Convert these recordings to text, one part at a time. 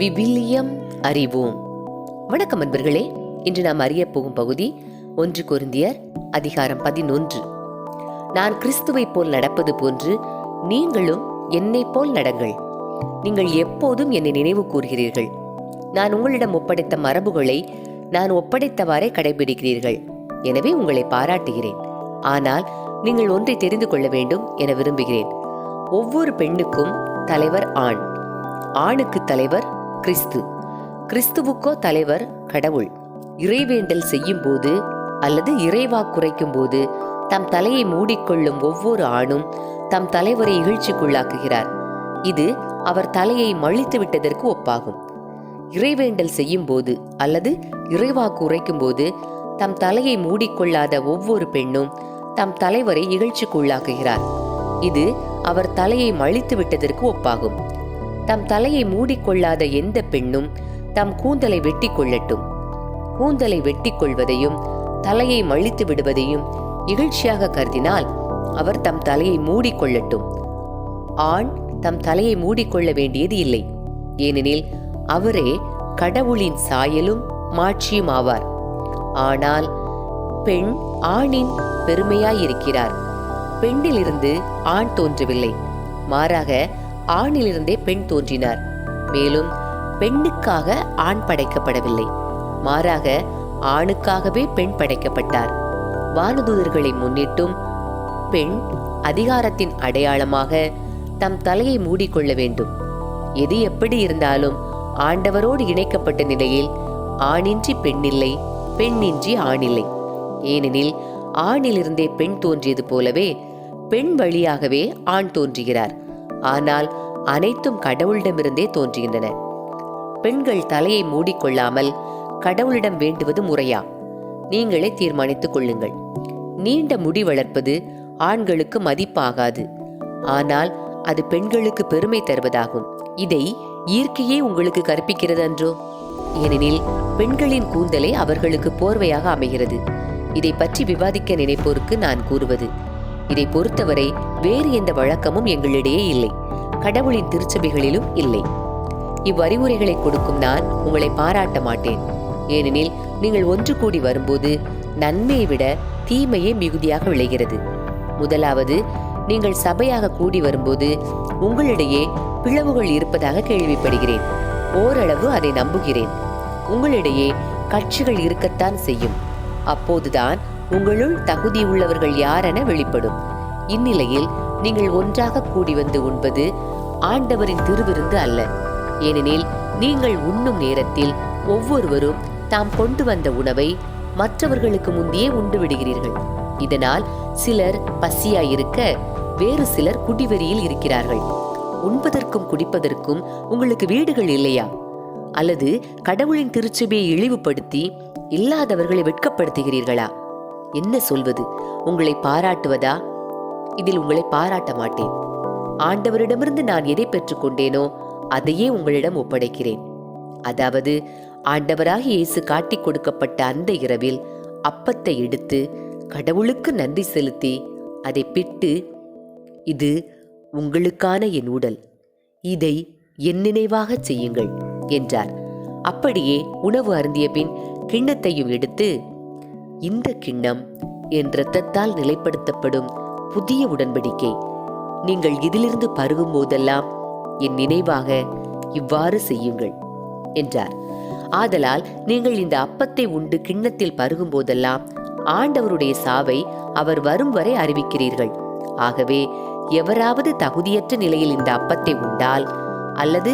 விவிலியம் அறிவோம். வணக்கம் அன்பர்களே இன்று நாம் அறிய போகும் பகுதி ஒன்று குருந்தியர் அதிகாரம் பதினொன்று. நான் கிறிஸ்துவைப் போல் நடப்பது போன்று நீங்களும் என்னைப் போல் நடங்கள். நீங்கள் எப்போதும் என்னை நினைவு கூறுகிறீர்கள். நான் உங்களிடம் ஒப்படைத்த மரபுகளை நான் ஒப்படைத்தவாறே கடைபிடிக்கிறீர்கள். எனவே உங்களை பாராட்டுகிறேன். ஆனால் நீங்கள் ஒன்றை தெரிந்து கொள்ள வேண்டும் என விரும்புகிறேன். ஒவ்வொரு பெண்ணுக்கும் தலைவர் ஆண். ஆணுக்கு தலைவர் கிறிஸ்து. கிறிஸ்துவுக்கோ தலைவர் கடவுள். இறைவேண்டல் செய்யும் போது அல்லது இறைவா குறைக்கும் போது தம் தலையை மூடிக்கொள்ளும் ஒவ்வொரு ஆணும் தம் தலைவரை இகழ்ச்சிக்குள்ளாக்குகிறார். இது அவர் தலையை மழித்து விட்டதற்கு ஒப்பாகும். இறைவேண்டல் செய்யும் போது அல்லது இறைவாக்கு உரைக்கும் போது தம் தலையை மூடிக்கொள்ளாத ஒவ்வொரு பெண்ணும் தம் தலைவரை இகழ்ச்சிக்குள்ளாக்குகிறார். இது அவர் தலையை மழித்து விட்டதற்கு ஒப்பாகும். தம் தலையை மூடிக்கொள்ளாத எந்த பெண்ணும் தம் கூந்தலை வெட்டி கொள்ளட்டும் கூந்தலை வெட்டி கொள்வதையும் தலையை மழித்து விடுவதையும் இகழ்ச்சியாக கருதினால் அவர் தம் தலையை மூடிக்கொள்ளட்டும். ஆண் தம் தலையை மூடிக்கொள்ள வேண்டியது இல்லை. ஏனெனில் அவரே கடவுளின் சாயலும் மாட்சியும் ஆவார். ஆனால் பெண் ஆணின் பெருமையாயிருக்கிறார். பெண்ணிலிருந்து ஆண் தோன்றவில்லை. மாறாக ஆணிலிருந்தே பெண் தோன்றினார். மேலும் பெண்ணுக்காக ஆண் படைக்கப்படவில்லை. மாறாக ஆணுக்காகவே பெண் படைக்கப்பட்டார். வானதூதர்களை முன்னிட்டும் பெண் அதிகாரத்தின் அடையாளமாக தம் தலையை மூடிக்கொள்ள வேண்டும். எது எப்படி இருந்தாலும் ஆண்டவரோடு இணைக்கப்பட்ட நிலையில் ஆணின்றி பெண்ணில்லை பெண்ணின்றி ஆணில்லை. ஏனெனில் ஆணிலிருந்தே பெண் தோன்றியது போலவே பெண் வழியாகவே ஆண் தோன்றுகிறார். ஆனால் அனைத்தும் கடவுளிடமிருந்தே தோன்றுகின்றன. பெண்கள் தலையை மூடிக்கொள்ளாமல் கடவுளிடம் வேண்டுவது முறையா? நீங்களே தீர்மானித்துக் கொள்ளுங்கள். நீண்ட முடி வளர்ப்பது ஆண்களுக்கு மதிப்பாகாது. ஆனால் அது பெண்களுக்கு பெருமை தருவதாகும். இதை இயற்கையே உங்களுக்கு கற்பிக்கிறது அன்றோ? ஏனெனில் பெண்களின் கூந்தலை அவர்களுக்கு போர்வையாக அமைகிறது. இதை பற்றி விவாதிக்க நினைப்போருக்கு நான் கூறுவது இதை பொறுத்தவரை வேறு எந்த வழக்கமும் எங்களிடையே இல்லை. கடவுளின் திருச்சபைகளிலும் இல்லை. இவ்வறிவுரைகளை கொடுக்கும் நான் உங்களை பாராட்ட மாட்டேன். ஏனெனில் நீங்கள் ஒன்று கூடி வரும்போது நன்மையை விட தீமையே மிகுதியாக விளைகிறது. முதலாவது நீங்கள் சபையாக கூடி வரும்போது உங்களிடையே பிளவுகள் இருப்பதாக கேள்விப்படுகிறேன். ஓரளவு அதை நம்புகிறேன். உங்களிடையே கட்சிகள் இருக்கத்தான் செய்யும். அப்போதுதான் உங்களுள் தகுதியுள்ளவர்கள் யாரென வெளிப்படும். இந்நிலையில் நீங்கள் ஒன்றாக கூடி வந்து உண்பது ஆண்டவரின் திருவிருந்து அல்ல. ஏனெனில் நீங்கள் உண்ணும் நேரத்தில் ஒவ்வொருவரும் தாம் கொண்டு வந்த உணவை மற்றவர்களுக்கு முந்தையே உண்டு விடுகிறீர்கள். இதனால் சிலர் பசியாயிருக்க வேறு சிலர் குடிவெறியில் இருக்கிறார்கள். உண்பதற்கும் குடிப்பதற்கும் உங்களுக்கு வீடுகள் இல்லையா? அல்லது கடவுளின் திருச்சபையை இழிவுபடுத்தி இல்லாதவர்களை வெட்கப்படுத்துகிறீர்களா? என்ன சொல்வது? உங்களை பாராட்டுவதா? இதில் உங்களை பாராட்ட மாட்டேன். ஆண்டவரிடமிருந்து நான் எதை பெற்றுக்கொண்டேனோ அதையே உங்களிடம் ஒப்படைக்கிறேன். அதாவது ஆண்டவராக இயேசு காட்டிக் கொடுக்கப்பட்ட அந்த இரவில் அப்பத்தை எடுத்து கடவுளுக்கு நன்றி செலுத்தி அதை பிட்டு இது உங்களுக்கான என் உடல். இதை என் நினைவாக செய்யுங்கள் என்றார். அப்படியே உணவு அருந்திய பின் கிண்ணத்தையும் எடுத்து இந்த கிண்ணம் என் இரத்தத்தால் நிலைப்படுத்தப்படும் புதிய உடன்படிக்கை. நீங்கள் இதிலிருந்து பருகும் போதெல்லாம் என் நினைவாக இவ்வாறு செய்யுங்கள் என்றார். ஆதலால் நீங்கள் இந்த அப்பத்தை உண்டு கிண்ணத்தில் பருகும் போதெல்லாம் ஆண்டவருடைய சாவை அவர் வரும் வரை அறிவிக்கிறீர்கள். ஆகவே எவராவது தகுதியற்ற நிலையில் இந்த அப்பத்தை உண்டால் அல்லது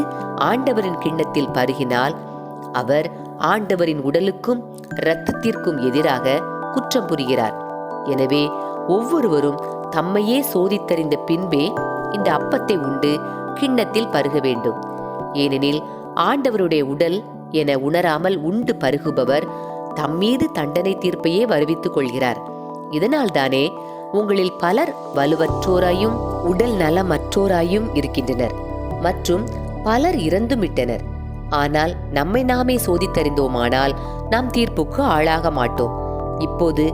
ஆண்டவரின் கிண்ணத்தில் பருகினால் அவர் ஆண்டவரின் உடலுக்கும் இரத்தத்திற்கும் எதிராக குற்றம் புரிகிறார். எனவே ஒவ்வொருவரும் தம்மையே சோதித்தறிந்த பின்பே இந்த அப்பத்தை உண்டு கிண்ணத்தில் பருக வேண்டும். ஏனெனில் ஆண்டவருடைய உடல் என உணராமல் உண்டு பருகுபவர் தம்மீது தண்டனை தீர்ப்பையே வருவித்துக் கொள்கிறார். இதனால்தானே உங்களில் பலர் வலுவற்றோராயும் உடல் நலமற்றோராயும் இருக்கின்றனர் மற்றும் பலர் இறந்தும் விட்டனர் ஆனால் நம்மை நாமே சோதித்தறிந்தோமானால் நாம் தீர்ப்புக்கு ஆளாக மாட்டோம். இப்போது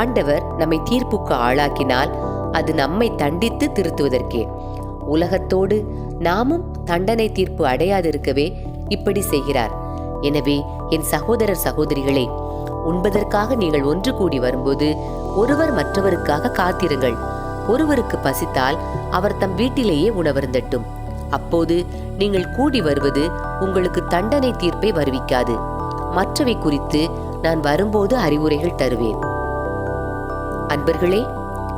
ஆண்டவர் நம்மை தீர்ப்புக்கு ஆளாக்கினால் அது நம்மை தண்டித்து திருத்துவதற்கே. உலகத்தோடு நாமும் தண்டனை தீர்ப்பு அடையாதிருக்கவே இப்படி செய்கிறார். எனவே என் சகோதரர் சகோதரிகளே உண்பதற்காக நீங்கள் ஒன்று கூடி வரும்போது ஒருவர் மற்றவருக்காக காத்திருங்கள். ஒருவருக்கு பசித்தால் அவர் தம் வீட்டிலேயே உணவருந்தட்டும். அப்போது நீங்கள் கூடி வருவது உங்களுக்கு தண்டனை தீர்ப்பை வருவிக்காது. மற்றவை குறித்து நான் வரும்போது அறிவுரைகள் தருவேன். அன்பர்களே